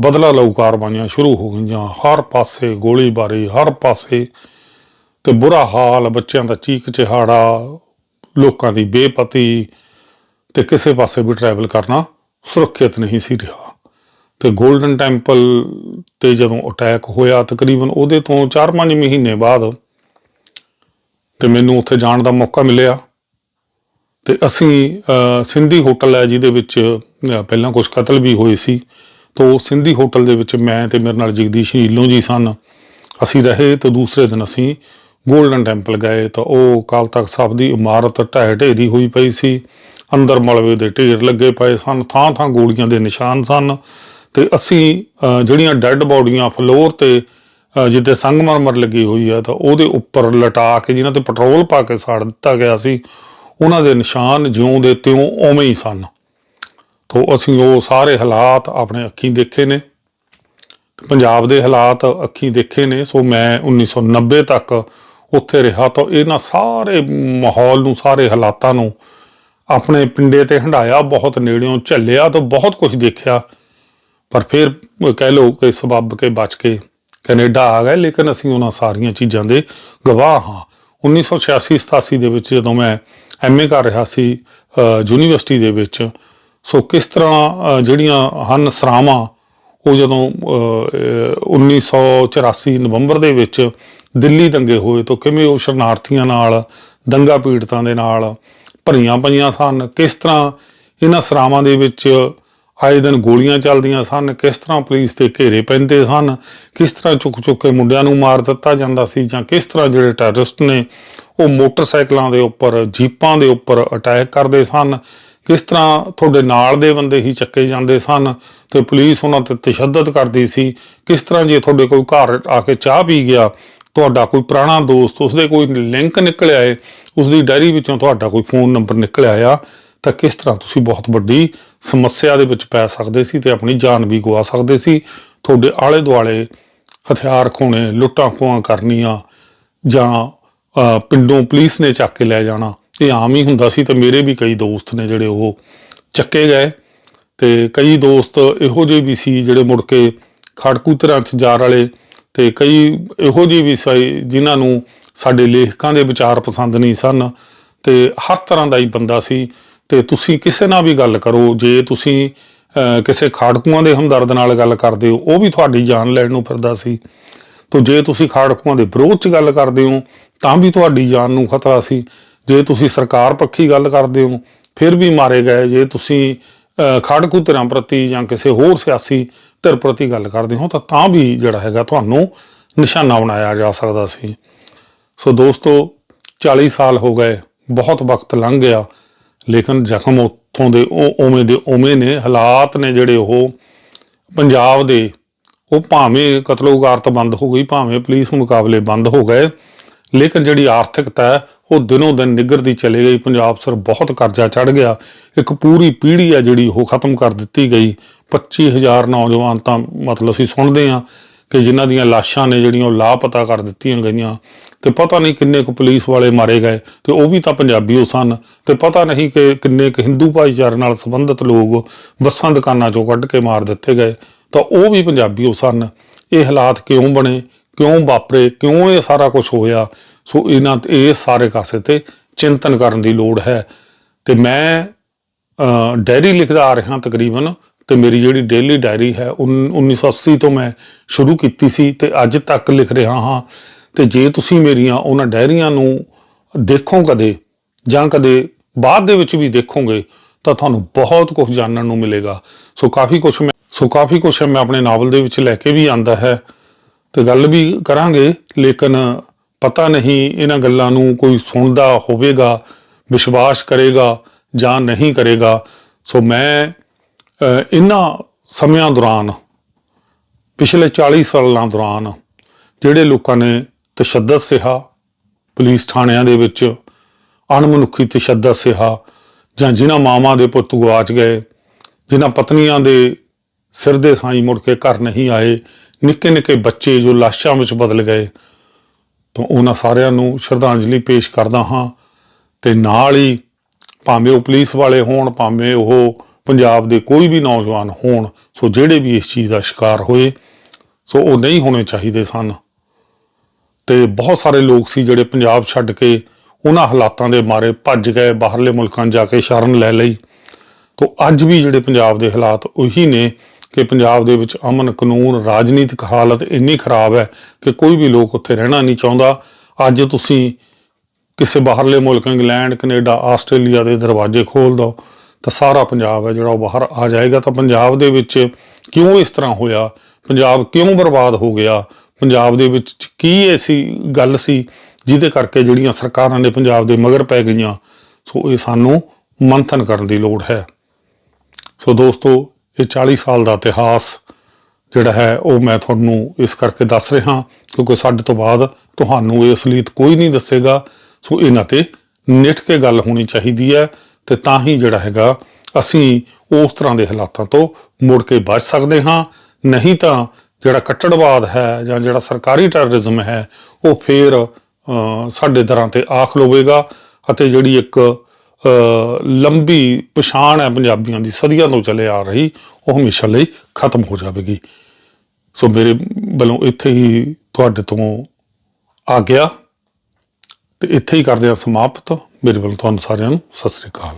ਬਦਲਾ ਲਊ ਕਾਰਵਾਈਆਂ ਸ਼ੁਰੂ ਹੋ ਗਈਆਂ। ਹਰ ਪਾਸੇ ਗੋਲੀਬਾਰੀ, ਹਰ ਪਾਸੇ ਤੇ ਬੁਰਾ ਹਾਲ, ਬੱਚਿਆਂ ਦਾ ਚੀਕ ਚਿਹਾੜਾ, ਲੋਕਾਂ ਦੀ ਬੇਪਤੀ ਤੇ ਕਿਸੇ ਪਾਸੇ ਵੀ ਟਰੈਵਲ ਕਰਨਾ ਸੁਰੱਖਿਅਤ ਨਹੀਂ ਸੀ ਰਿਹਾ। ਤੇ 골ਡਨ ਟੈਂਪਲ ਤੇ ਜਦੋਂ ਅਟੈਕ ਹੋਇਆ, ਤਕਰੀਬਨ ਉਹਦੇ ਤੋਂ 4-5 ਮਹੀਨੇ ਬਾਅਦ ਤੇ ਮੈਨੂੰ ਉੱਥੇ ਜਾਣ ਦਾ ਮੌਕਾ ਮਿਲਿਆ। ਤੇ ਅਸੀਂ ਸਿੰਧੀ ਹੋਟਲ ਹੈ ਜਿਹਦੇ ਵਿੱਚ ਪਹਿਲਾਂ ਕੁਝ ਕਤਲ ਵੀ ਹੋਏ ਸੀ। ਤੋਂ ਉਹ ਸਿੰਧੀ ਹੋਟਲ ਦੇ ਵਿੱਚ ਮੈਂ ਤੇ ਮੇਰੇ ਨਾਲ ਜਗਦੀਸ਼ ਹੀਲੋਂ ਜੀ ਸਨ। ਅਸੀਂ ਰਹੇ ਤੇ ਦੂਸਰੇ ਦਿਨ ਅਸੀਂ ਗੋਲਡਨ ਟੈਂਪਲ ਗਏ ਤਾਂ ਉਹ ਕਾਲ ਤਖਤ ਸਾਹਿਬ ਦੀ ਇਮਾਰਤ ਢਹਿ ਢੇਰੀ ਹੋਈ ਪਈ ਸੀ। ਅੰਦਰ ਮਲਵੇ ਦੇ ਢੇਰ ਲੱਗੇ ਪਏ ਸਨ ਥਾਂ ਥਾਂ ਗੋਲੀਆਂ ਦੇ ਨਿਸ਼ਾਨ ਸਨ। ਤੇ ਅਸੀਂ ਜਿਹੜੀਆਂ ਡੈੱਡ ਬੋਡੀਆਂ ਫਲੋਰ ਤੇ ਅਹ, ਸੰਗਮਰਮਰ ਲੱਗੀ ਹੋਈ ਆ ਤਾਂ ਉਹਦੇ ਉੱਪਰ ਲਟਾ ਕੇ ਜਿਨ੍ਹਾਂ ਤੇ ਪੈਟਰੋਲ ਪਾ ਕੇ ਸਾੜ ਦਿੱਤਾ ਗਿਆ ਸੀ ਉਹਨਾਂ ਦੇ ਨਿਸ਼ਾਨ ਜਿਉਂ ਦੇ ਤਿਉਂ ਉਵੇਂ ਹੀ ਸਨ। ਤੋਂ ਅਸੀਂ ਉਹ ਸਾਰੇ ਹਾਲਾਤ ਆਪਣੇ ਅੱਖੀਂ ਦੇਖੇ ਨੇ। ਪੰਜਾਬ ਦੇ ਹਾਲਾਤ ਅੱਖੀਂ ਦੇਖੇ ਨੇ ਸੋ ਮੈਂ 1990 ਤੱਕ ਉੱਥੇ ਰਿਹਾ ਤਾਂ ਇਹਨਾਂ ਸਾਰੇ ਮਾਹੌਲ ਨੂੰ ਸਾਰੇ ਹਾਲਾਤਾਂ ਨੂੰ ਆਪਣੇ ਪਿੰਡੇ ਤੇ ਹੰਡਾਇਆ ਬਹੁਤ ਨੇੜਿਓਂ ਝੱਲਿਆ ਤਾਂ ਬਹੁਤ ਕੁਝ ਦੇਖਿਆ। ਪਰ ਫਿਰ ਕਹਿ ਲਓ ਕਿ ਸਬੱਬ ਕੇ ਬਚ ਕੇ ਕੈਨੇਡਾ ਆ ਗਏ ਲੇਕਿਨ ਅਸੀਂ ਉਹਨਾਂ ਸਾਰੀਆਂ ਚੀਜ਼ਾਂ ਦੇ ਗਵਾਹ ਹਾਂ। 1986-87 ਦੇ ਵਿੱਚ ਜਦੋਂ ਮੈਂ ਐਮਏ ਕਰ ਰਿਹਾ ਸੀ ਯੂਨੀਵਰਸਿਟੀ ਦੇ ਵਿੱਚ ਸੋ ਕਿਸ ਤਰ੍ਹਾਂ ਜਿਹੜੀਆਂ ਹਨ ਸਰਾਵਾਂ ਉਹ ਜਦੋਂ ਅ, 1984 ਨਵੰਬਰ ਦੇ ਵਿੱਚ ਦਿੱਲੀ ਦੰਗੇ ਹੋਏ ਤਾਂ ਕਿਵੇਂ ਉਹ ਸ਼ਰਨਾਰਥੀਆਂ ਨਾਲ ਦੰਗਾ ਪੀੜਤਾਂ ਦੇ ਨਾਲ ਭਰੀਆਂ ਪਈਆਂ ਸਨ? ਕਿਸ ਤਰ੍ਹਾਂ ਇਹਨਾਂ ਸਰਾਵਾਂ ਦੇ ਵਿੱਚ ਆਏ ਦਿਨ ਗੋਲੀਆਂ ਚੱਲਦੀਆਂ ਸਨ, ਕਿਸ ਤਰ੍ਹਾਂ ਪੁਲਿਸ ਤੇ ਘੇਰੇ ਪੈਂਦੇ ਸਨ, ਕਿਸ ਤਰ੍ਹਾਂ ਚੁੱਕ ਚੁੱਕ ਕੇ ਮੁੰਡਿਆਂ ਨੂੰ ਮਾਰ ਦਿੱਤਾ ਜਾਂਦਾ ਸੀ ਜਾਂ ਕਿਸ ਤਰ੍ਹਾਂ ਜਿਹੜੇ ਟੈਰਰਿਸਟ ਨੇ ਉਹ ਮੋਟਰਸਾਈਕਲਾਂ ਦੇ ਉੱਪਰ, ਜੀਪਾਂ ਦੇ ਉੱਪਰ ਅਟੈਕ ਕਰਦੇ ਸਨ, ਕਿਸ ਤਰ੍ਹਾਂ ਤੁਹਾਡੇ ਨਾਲ ਦੇ ਬੰਦੇ ਹੀ ਚੱਕੇ ਜਾਂਦੇ ਸਨ ਤੇ ਪੁਲਿਸ ਉਹਨਾਂ ਤੇ ਤਸ਼ੱਦਦ ਕਰਦੀ ਸੀ, ਕਿਸ ਤਰ੍ਹਾਂ ਜੇ ਤੁਹਾਡੇ ਕੋਈ ਘਰ ਆ ਕੇ ਚਾਹ ਪੀ ਗਿਆ, ਤੁਹਾਡਾ ਕੋਈ ਪੁਰਾਣਾ ਦੋਸਤ, ਉਸਦੇ ਕੋਈ ਲਿੰਕ ਨਿਕਲਿਆ ਏ, ਉਸਦੀ ਡਾਇਰੀ ਵਿੱਚੋਂ ਤੁਹਾਡਾ ਕੋਈ ਫੋਨ ਨੰਬਰ ਨਿਕਲਿਆ ਆ। ਤਾਂ ਕਿਸ ਤਰ੍ਹਾਂ ਤੁਸੀਂ ਬਹੁਤ ਵੱਡੀ ਸਮੱਸਿਆ ਦੇ ਵਿੱਚ ਪੈ ਸਕਦੇ ਸੀ ਤੇ ਆਪਣੀ ਜਾਨ ਵੀ ਗਵਾ ਸਕਦੇ ਸੀ? ਤੁਹਾਡੇ ਆਲੇ ਦੁਆਲੇ ਹਥਿਆਰ ਖੋਣੇ, ਲੁੱਟਾਂ ਖੋਹਾਂ ਕਰਨੀਆਂ ਜਾਂ ਪਿੰਡੋਂ ਪੁਲਿਸ ਨੇ ਚੱਕ ਕੇ ਲੈ ਜਾਣਾ, ਇਹ ਆਮ ਹੀ ਹੁੰਦਾ ਸੀ ਤੇ ਮੇਰੇ ਵੀ ਕਈ ਦੋਸਤ ਨੇ ਜਿਹੜੇ ਉਹ ਚੱਕੇ ਗਏ ਤੇ ਕਈ ਦੋਸਤ ਇਹੋ ਜਿਹੇ ਵੀ ਸੀ ਜਿਹੜੇ ਮੁੜ ਕੇ ਖੜਕੂ ਖੜਕੂਤਰਾਂ 'ਚ ਜਾਰ ਵਾਲੇ ਤੇ ਕਈ ਇਹੋ ਜਿਹੇ ਵੀ ਸੀ ਜਿਨ੍ਹਾਂ ਨੂੰ ਸਾਡੇ ਲੇਖਕਾਂ ਦੇ ਵਿਚਾਰ ਪਸੰਦ ਨਹੀਂ ਸਨ ਤੇ ਹਰ ਤਰ੍ਹਾਂ ਦਾ ਹੀ ਬੰਦਾ ਸੀ। ਤੇ ਤੁਸੀਂ ਕਿਸੇ ਨਾਲ ਵੀ ਗੱਲ ਕਰੋ, ਜੇ ਤੁਸੀਂ ਕਿਸੇ ਖਾੜਕੂਆਂ ਦੇ ਹਮਦਰਦ ਨਾਲ ਗੱਲ ਕਰਦੇ ਹੋ, ਉਹ ਵੀ ਤੁਹਾਡੀ ਜਾਨ ਲੈਣ ਨੂੰ ਫਿਰਦਾ ਸੀ। ਤੋ ਜੇ ਤੁਸੀਂ ਖਾੜਕੂਆਂ ਦੇ ਵਿਰੋਧ 'ਚ ਗੱਲ ਕਰਦੇ ਹੋ, ਤਾਂ ਵੀ ਤੁਹਾਡੀ ਜਾਨ ਨੂੰ ਖਤਰਾ ਸੀ। ਜੇ ਤੁਸੀਂ ਸਰਕਾਰ ਪੱਖੀ ਗੱਲ ਕਰਦੇ ਹੋ, ਫਿਰ ਵੀ ਮਾਰੇ ਗਏ। ਜੇ ਤੁਸੀਂ ਖਾੜਕੂ ਧਿਰਾਂ ਪ੍ਰਤੀ ਜਾਂ ਕਿਸੇ ਹੋਰ ਸਿਆਸੀ ਧਿਰ ਪ੍ਰਤੀ ਗੱਲ ਕਰਦੇ ਹੋ, ਤਾਂ ਤਾਂ ਵੀ ਜਿਹੜਾ ਹੈਗਾ ਤੁਹਾਨੂੰ ਨਿਸ਼ਾਨਾ ਬਣਾਇਆ ਜਾ ਸਕਦਾ ਸੀ। ਸੋ ਦੋਸਤੋ 40 ਸਾਲ ਹੋ ਗਏ, ਬਹੁਤ ਵਕਤ ਲੰਘ ਗਿਆ। ਲੇਕਿਨ ਜ਼ਖਮ ਉੱਥੋਂ ਦੇ ਉਹ ਉਵੇਂ ਦੇ ਉਵੇਂ ਨੇ, ਹਾਲਾਤ ਨੇ ਜਿਹੜੇ ਉਹ ਪੰਜਾਬ ਦੇ, ਉਹ ਭਾਵੇਂ ਕਤਲੋਗਾਰਤ ਬੰਦ ਹੋ ਗਈ, ਭਾਵੇਂ ਪੁਲਿਸ ਮੁਕਾਬਲੇ ਬੰਦ ਹੋ ਗਏ, ਲੇਕਿਨ ਜਿਹੜੀ ਆਰਥਿਕਤਾ ਉਹ ਦਿਨੋਂ ਦਿਨ ਨਿੱਘਰਦੀ ਚਲੇ ਗਈ, ਪੰਜਾਬ ਸਰ ਬਹੁਤ ਕਰਜ਼ਾ ਚੜ ਗਿਆ, ਇੱਕ ਪੂਰੀ ਪੀੜ੍ਹੀ ਹੈ ਜਿਹੜੀ ਉਹ ਖਤਮ ਕਰ ਦਿੱਤੀ ਗਈ 25000 ਨੌਜਵਾਨ ਤਾਂ ਮਤਲਬ ਅਸੀਂ ਸੁਣਦੇ ਹਾਂ ਕਿ ਜਿਨ੍ਹਾਂ ਦੀਆਂ ਲਾਸ਼ਾਂ ਨੇ ਜਿਹੜੀਆਂ ਉਹ ਲਾਪਤਾ ਕਰ ਦਿੱਤੀਆਂ ਗਈਆਂ ਤੇ ਪਤਾ ਨਹੀਂ ਕਿੰਨੇ ਕੁ ਪੁਲਿਸ ਵਾਲੇ ਮਾਰੇ ਗਏ, ਤੇ ਉਹ ਵੀ ਤਾਂ ਪੰਜਾਬੀ ਉਹ ਸਨ। ਤੇ ਪਤਾ ਨਹੀਂ ਕਿ ਕਿੰਨੇ ਕੁ ਹਿੰਦੂ ਭਾਈਚਾਰੇ ਨਾਲ ਸੰਬੰਧਿਤ ਲੋਕ ਬੱਸਾਂ ਦੁਕਾਨਾਂ ਚੋਂ ਕੱਢ ਕੇ ਮਾਰ ਦਿੱਤੇ ਗਏ। ਤਾਂ ਉਹ ਵੀ ਪੰਜਾਬੀ ਉਹ ਸਨ। ਇਹ ਹਾਲਾਤ ਕਿਉਂ ਬਣੇ, ਕਿਉਂ ਵਾਪਰੇ, ਕਿਉਂ ਇਹ ਸਾਰਾ ਕੁਝ ਹੋਇਆ? ਸੋ ਇਹਨਾਂ ਇਹ ਸਾਰੇ ਕਾਸੇ ਤੇ ਚਿੰਤਨ ਕਰਨ ਦੀ ਲੋੜ ਹੈ। ਤੇ ਮੈਂ ਡਾਇਰੀ ਲਿਖਦਾ ਆ ਰਿਹਾ ਤਕਰੀਬਨ, ਤੇ ਮੇਰੀ ਜਿਹੜੀ ਡੇਲੀ ਡਾਇਰੀ ਹੈ, ਉਨ- 1980 ਤੋਂ ਮੈਂ ਸ਼ੁਰੂ ਕੀਤੀ ਸੀ ਤੇ ਅੱਜ ਤੱਕ ਲਿਖ ਰਿਹਾ ਹਾਂ। ਤੇ ਜੇ ਤੁਸੀਂ ਮੇਰੀਆਂ ਉਹਨਾਂ ਡਾਇਰੀਆਂ ਨੂੰ ਦੇਖੋ ਕਦੇ ਜਾਂ ਕਦੇ ਬਾਅਦ ਦੇ ਵਿੱਚ ਵੀ ਦੇਖੋਗੇ, ਤਾਂ ਤੁਹਾਨੂੰ ਬਹੁਤ ਕੁਝ ਜਾਣਨ ਨੂੰ ਮਿਲੇਗਾ। ਸੋ ਕਾਫੀ ਕੁਝ ਮੈਂ ਸੋ ਕਾਫੀ ਕੁਝ ਮੈਂ ਆਪਣੇ ਨਾਵਲ ਦੇ ਵਿੱਚ ਲੈ ਕੇ ਵੀ ਆਂਦਾ ਹੈ। ਤੇ ਗੱਲ ਵੀ ਕਰਾਂਗੇ, ਲੇਕਿਨ ਪਤਾ ਨਹੀਂ ਇਹਨਾਂ ਗੱਲਾਂ ਨੂੰ ਕੋਈ ਸੁਣਦਾ ਹੋਵੇਗਾ, ਵਿਸ਼ਵਾਸ ਕਰੇਗਾ ਜਾਂ ਨਹੀਂ ਕਰੇਗਾ। ਸੋ ਮੈਂ ਇਹਨਾਂ ਸਮਿਆਂ ਦੌਰਾਨ, ਪਿਛਲੇ 40 ਸਾਲਾਂ ਦੌਰਾਨ, ਜਿਹੜੇ ਲੋਕਾਂ ਨੇ ਤਸ਼ੱਦਦ ਸਿਹਾ, ਪੁਲਿਸ ਥਾਣਿਆਂ ਦੇ ਵਿੱਚ ਅਣਮਨੁੱਖੀ ਤਸ਼ੱਦਦ ਸਿਹਾ ਜਾਂ ਜਿਨ੍ਹਾਂ ਮਾਵਾਂ ਦੇ ਪੁੱਤ ਗਵਾਚ ਗਏ, ਜਿਨ੍ਹਾਂ ਪਤਨੀਆਂ ਦੇ ਸਿਰ ਦੇ ਸਾਈਂ ਮੁੜ ਕੇ ਘਰ ਨਹੀਂ ਆਏ ਨਿੱਕੇ ਨਿੱਕੇ ਬੱਚੇ ਜੋ ਲਾਸ਼ਾਂ ਵਿੱਚ ਬਦਲ ਗਏ, ਤਾਂ ਉਹਨਾਂ ਸਾਰਿਆਂ ਨੂੰ ਸ਼ਰਧਾਂਜਲੀ ਪੇਸ਼ ਕਰਦਾ ਹਾਂ ਤੇ ਨਾਲ ਹੀ ਭਾਵੇਂ ਉਹ ਪੁਲਿਸ ਵਾਲੇ ਹੋਣ, ਭਾਵੇਂ ਉਹ ਪੰਜਾਬ ਦੇ ਕੋਈ ਵੀ ਨੌਜਵਾਨ ਹੋਣ, ਸੋ ਜਿਹੜੇ ਵੀ ਇਸ ਚੀਜ਼ ਦਾ ਸ਼ਿਕਾਰ ਹੋਏ, ਸੋ ਉਹ ਨਹੀਂ ਹੋਣੇ ਚਾਹੀਦੇ ਸਨ। ਤੇ ਬਹੁਤ ਸਾਰੇ ਲੋਕ ਸੀ ਜਿਹੜੇ ਪੰਜਾਬ ਛੱਡ ਕੇ ਉਹਨਾਂ ਹਾਲਾਤਾਂ ਦੇ ਮਾਰੇ ਭੱਜ ਗਏ, ਬਾਹਰਲੇ ਮੁਲਕਾਂ ਜਾ ਕੇ ਸ਼ਰਨ ਲੈ ਲਈ। ਤੋ ਅੱਜ ਵੀ ਜਿਹੜੇ ਪੰਜਾਬ ਦੇ ਹਾਲਾਤ ਉਹੀ ਨੇ ਕਿ ਪੰਜਾਬ ਦੇ ਵਿੱਚ ਅਮਨ, ਕਾਨੂੰਨ, ਰਾਜਨੀਤਿਕ ਹਾਲਤ ਇੰਨੀ ਖਰਾਬ ਹੈ ਕਿ ਕੋਈ ਵੀ ਲੋਕ ਉੱਥੇ ਰਹਿਣਾ ਨਹੀਂ ਚਾਹੁੰਦਾ। ਅੱਜ ਤੁਸੀਂ ਕਿਸੇ ਬਾਹਰਲੇ ਮੁਲਕ, ਇੰਗਲੈਂਡ, ਕੈਨੇਡਾ, ਆਸਟ੍ਰੇਲੀਆ ਦੇ ਦਰਵਾਜ਼ੇ ਖੋਲ ਦੋ ਤਾਂ ਸਾਰਾ ਪੰਜਾਬ ਹੈ ਜਿਹੜਾ ਉਹ ਬਾਹਰ ਆ ਜਾਏਗਾ। ਤਾਂ ਪੰਜਾਬ ਦੇ ਵਿੱਚ ਕਿਉਂ ਇਸ ਤਰ੍ਹਾਂ ਹੋਇਆ? ਪੰਜਾਬ ਕਿਉਂ ਬਰਬਾਦ ਹੋ ਗਿਆ? ਪੰਜਾਬ ਦੇ ਵਿੱਚ ਕੀ ਐਸੀ ਗੱਲ ਸੀ, ਜਿਹਦੇ ਕਰਕੇ ਜਿਹੜੀਆਂ ਸਰਕਾਰਾਂ ਨੇ ਪੰਜਾਬ ਦੇ ਮਗਰ ਪੈ ਗਈਆਂ, ਸੋ ਇਹ ਸਾਨੂੰ ਮੰਥਨ ਕਰਨ ਦੀ ਲੋੜ ਹੈ। ਸੋ ਦੋਸਤੋ, ਇਹ 40 ਸਾਲ ਦਾ ਇਤਿਹਾਸ ਜਿਹੜਾ ਹੈ, ਉਹ ਮੈਂ ਤੁਹਾਨੂੰ ਇਸ ਕਰਕੇ ਦੱਸ ਰਿਹਾ, ਕਿਉਂਕਿ ਸਾਡੇ ਤੋਂ ਬਾਅਦ ਤੁਹਾਨੂੰ ਇਹ ਅਸਲੀਤ ਕੋਈ ਨਹੀਂ ਦੱਸੇਗਾ। ਸੋ ਇਹਨਾਂ ਤੇ ਨਿਠ ਕੇ ਗੱਲ ਹੋਣੀ ਚਾਹੀਦੀ ਹੈ, ਤੇ ਤਾਂ ਹੀ ਜਿਹੜਾ ਹੈਗਾ, ਅਸੀਂ ਉਸ ਤਰ੍ਹਾਂ ਦੇ ਹਾਲਾਤਾਂ ਤੋਂ ਮੁੜ ਕੇ ਬਚ ਸਕਦੇ ਹਾਂ। ਨਹੀਂ ਤਾਂ ਜਿਹੜਾ ਕੱਟੜਵਾਦ ਹੈ ਜਾਂ ਜਿਹੜਾ ਸਰਕਾਰੀ ਟੈਰਰਿਜ਼ਮ ਹੈ, ਉਹ ਫੇਰ ਸਾਡੇ ਦਰਾਂ ਤੇ ਆਖ ਲਵੇਗਾ ਅਤੇ ਜਿਹੜੀ ਇੱਕ ਲੰਬੀ ਪਛਾਣ ਹੈ ਪੰਜਾਬੀਆਂ ਦੀ ਸਦੀਆਂ ਤੋਂ ਚੱਲੇ ਆ ਰਹੀ, ਉਹ ਹਮੇਸ਼ਾ ਲਈ ਖਤਮ ਹੋ ਜਾਵੇਗੀ। ਸੋ ਮੇਰੇ ਵੱਲੋਂ ਇੱਥੇ ਹੀ ਤੁਹਾਡੇ ਤੋਂ ਆ ਗਿਆ। ਤੇ ਇੱਥੇ ਹੀ ਕਰਦੇ ਹਾਂ ਸਮਾਪਤ। ਮੇਰੇ ਵੱਲੋਂ ਤੁਹਾਨੂੰ ਸਾਰਿਆਂ ਨੂੰ ਸਤਿ ਸ੍ਰੀ ਅਕਾਲ।